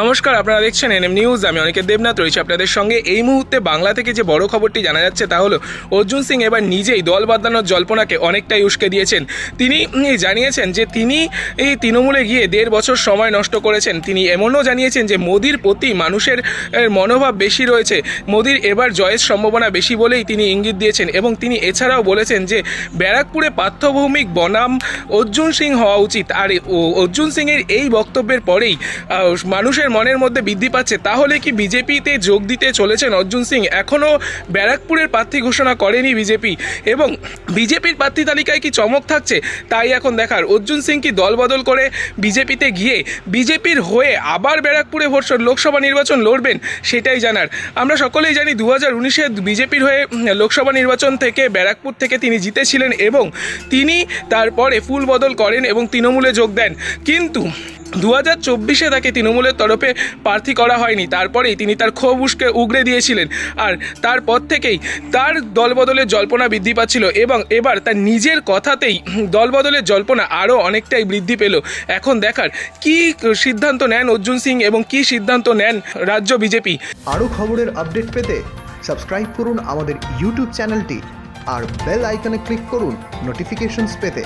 নমস্কার আপনারা দেখছেন এনএম নিউজ। আমি অনেকের দেবনাথ রয়েছে আপনাদের সঙ্গে। এই মুহূর্তে বাংলা থেকে যে বড় খবরটি জানা যাচ্ছে তা হলো অর্জুন সিং এবার নিজেই দল বদলানোর জল্পনাকে অনেকটাই উস্কে দিয়েছেন। তিনি জানিয়েছেন যে তিনি এই তৃণমূলে গিয়ে দেড় বছর সময় নষ্ট করেছেন। তিনি এমনও জানিয়েছেন যে মোদির প্রতি মানুষের মনোভাব বেশি রয়েছে। মোদির এবার জয়ের সম্ভাবনা বেশি বলেই তিনি ইঙ্গিত দিয়েছেন এবং তিনি এছাড়াও বলেছেন যে ব্যারাকপুরে পার্থভৌমিক বনাম অর্জুন সিং হওয়া উচিত। আর অর্জুন সিংয়ের এই বক্তব্যের পরেই আহ, মানুষের মনের মধ্যে বৃদ্ধি পাচ্ছে, তাহলে কি বিজেপিতে যোগ দিতে চলেছেন অর্জুন সিং? এখনও ব্যারাকপুরের প্রার্থী ঘোষণা করেনি বিজেপি। এবং বিজেপির প্রার্থী তালিকায় কি চমক থাকছে? তাই এখন দেখার। অর্জুন সিং কি দল বদল করে বিজেপিতে গিয়ে বিজেপির হয়ে আবার ব্যারাকপুরে ভোট লোকসভা নির্বাচন লড়বেন? সেটাই জানার। আমরা সকলেই জানি দু হাজার উনিশে বিজেপির হয়ে লোকসভা নির্বাচন থেকে ব্যারাকপুর থেকে তিনি জিতেছিলেন এবং তিনি তারপরে ফুল বদল করেন এবং তৃণমূলে যোগ দেন। কিন্তু দু হাজার চব্বিশে তাকে তৃণমূলের তরফে প্রার্থী করা হয়নি। তারপরেই তিনি তার ক্ষোভ উস্কে উগড়ে দিয়েছিলেন। আর তারপর থেকেই তার দলবদলের জল্পনা বৃদ্ধি পাচ্ছিল এবং এবার তার নিজের কথাতেই দলবদলের জল্পনা আরও অনেকটাই বৃদ্ধি পেল। এখন দেখার কি সিদ্ধান্ত নেন অর্জুন সিং এবং কি সিদ্ধান্ত নেন রাজ্য বিজেপি। আরও খবরের আপডেট পেতে সাবস্ক্রাইব করুন আমাদের ইউটিউব চ্যানেলটি আর বেল আইকনে ক্লিক করুন নোটিফিকেশনস পেতে।